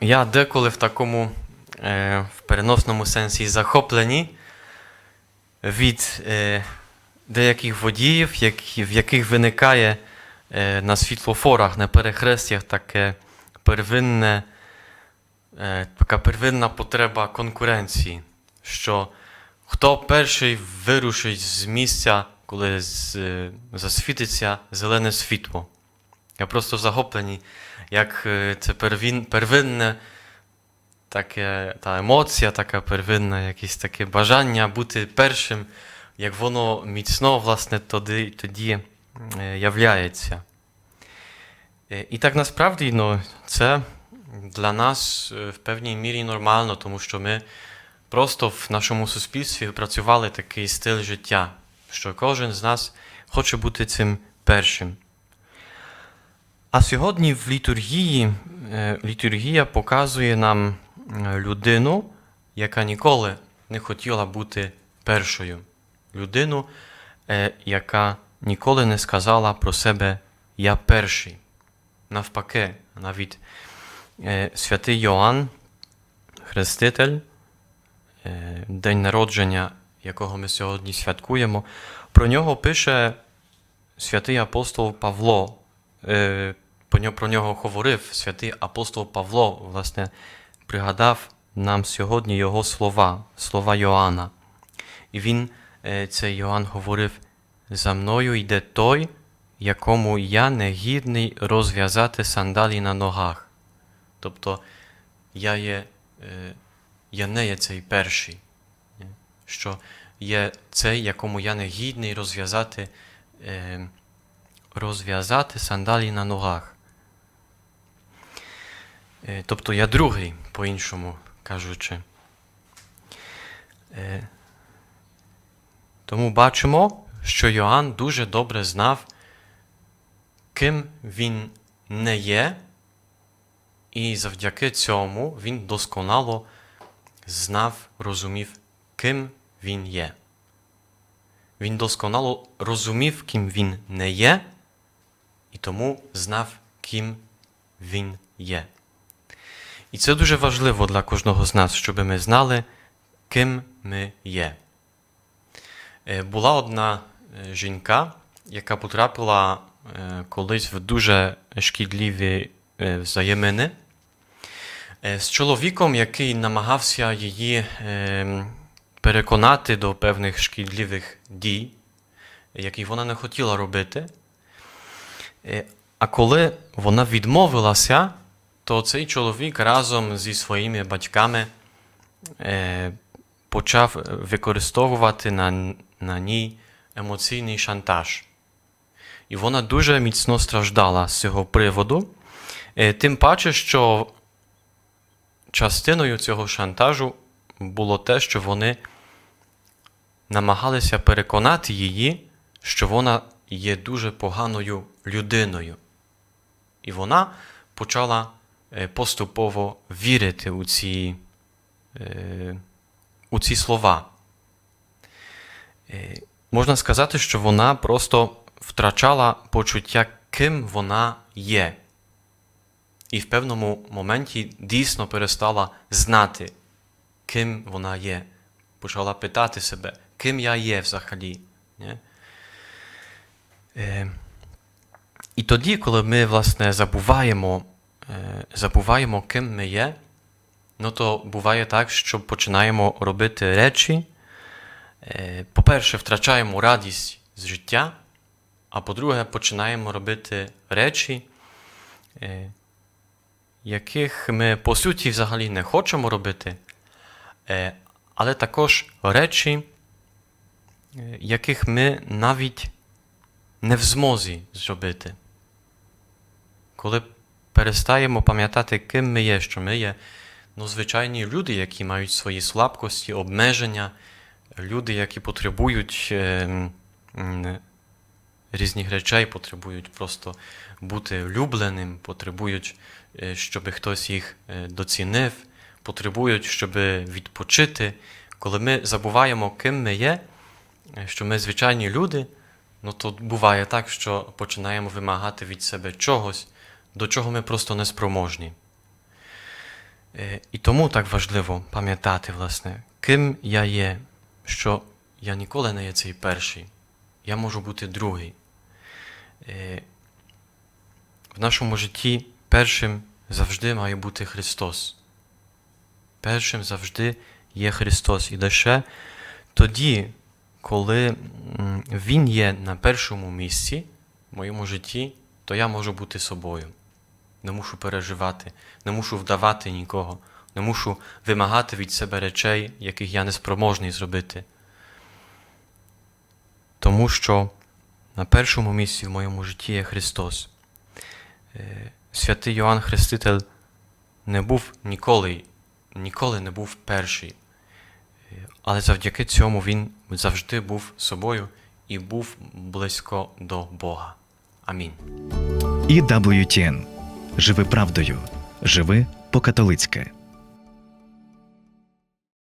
Я деколи в такому е, в переносному сенсі захоплені від е, деяких водіїв, які, в яких виникає е, на світлофорах, на перехрестях таке первинне, е, така первинна потреба конкуренції, що хто перший вирушить з місця, коли з, е, засвітиться зелене світло. Я просто захоплений, як е, це первін, первинне таке, та емоція, така первинна, якесь таке бажання бути першим, як воно міцно, власне, тоді, тоді являється. Е, І так насправді ну, це для нас е, в певній мірі нормально, тому що ми просто в нашому суспільстві працювали такий стиль життя, що кожен з нас хоче бути цим першим. А сьогодні в літургії е, літургія показує нам е, людину, яка ніколи не хотіла бути першою. Людину, е, яка ніколи не сказала про себе Я перший. Навпаки, навіть святий Йоанн, Хреститель, день народження, якого ми сьогодні святкуємо, про нього пише святий апостол Павло. Е, про нього, говорив святий апостол Павло, власне, пригадав нам сьогодні його слова, слова Йоанна. І він, е, цей Йоанн, говорив: за мною йде той, якому я не гідний розв'язати сандалі на ногах. Тобто я, є, е, я не є цей перший, що є цей, якому я не гідний розв'язати, е, розв'язати сандалі на ногах. Е, Тобто я другий, по-іншому кажучи. Е, Тому бачимо, що Йоанн дуже добре знав, ким він не є, і завдяки цьому він досконало знав, розумів, ким він є. Він досконало розумів, ким він не є, і тому знав, ким він є. І це дуже важливо для кожного з нас, щоб ми знали, ким ми є. Е, Була одна е, жінка, яка потрапила е, колись в дуже шкідливі взаємини з чоловіком, який намагався її переконати до певних шкідливих дій, які вона не хотіла робити. А коли вона відмовилася, то цей чоловік разом зі своїми батьками е, почав використовувати на, на ній емоційний шантаж. І вона дуже міцно страждала з цього приводу. Е, Тим паче, що частиною цього шантажу було те, що вони намагалися переконати її, що вона є дуже поганою людиною. І вона почала поступово вірити у ці, е, у ці слова. Е, Можна сказати, що вона просто втрачала почуття, ким вона є. І в певному моменті дійсно перестала знати, ким вона є. Почала питати себе, ким я є взагалі. Ні? Е, і тоді, коли ми, власне, забуваємо, е, забуваємо, ким ми є, ну то буває так, що починаємо робити речі. Е, По-перше, втрачаємо радість з життя, а по-друге, починаємо робити речі, е, яких ми по суті взагалі не хочемо робити, е, але також речі, е, яких ми навіть не в змозі зробити. Коли перестаємо пам'ятати, ким ми є, що ми є ну, звичайні люди, які мають свої слабкості, обмеження, люди, які потребують е, різних речей, потребують просто бути улюбленим, потребують, е, щоб хтось їх е, доцінив, потребують, щоб відпочити. Коли ми забуваємо, ким ми є, що ми звичайні люди, ну то буває так, що починаємо вимагати від себе чогось, до чого ми просто не спроможні. Е, І тому так важливо пам'ятати, власне, ким я є, що я ніколи не є цей перший, я можу бути другий. Е, В нашому житті першим завжди має бути Христос. Першим завжди є Христос. І лише тоді, коли Він є на першому місці в моєму житті, то я можу бути собою. Не мушу переживати, не мушу вдавати нікого, не мушу вимагати від себе речей, яких я не спроможний зробити. Тому що на першому місці в моєму житті є Христос. Е, Святий Йоанн Хреститель не був ніколи, ніколи не був перший. Е, Але завдяки цьому він завжди був собою і був близько до Бога. Амінь. EWTN. Живи правдою. Живи по-католицьки.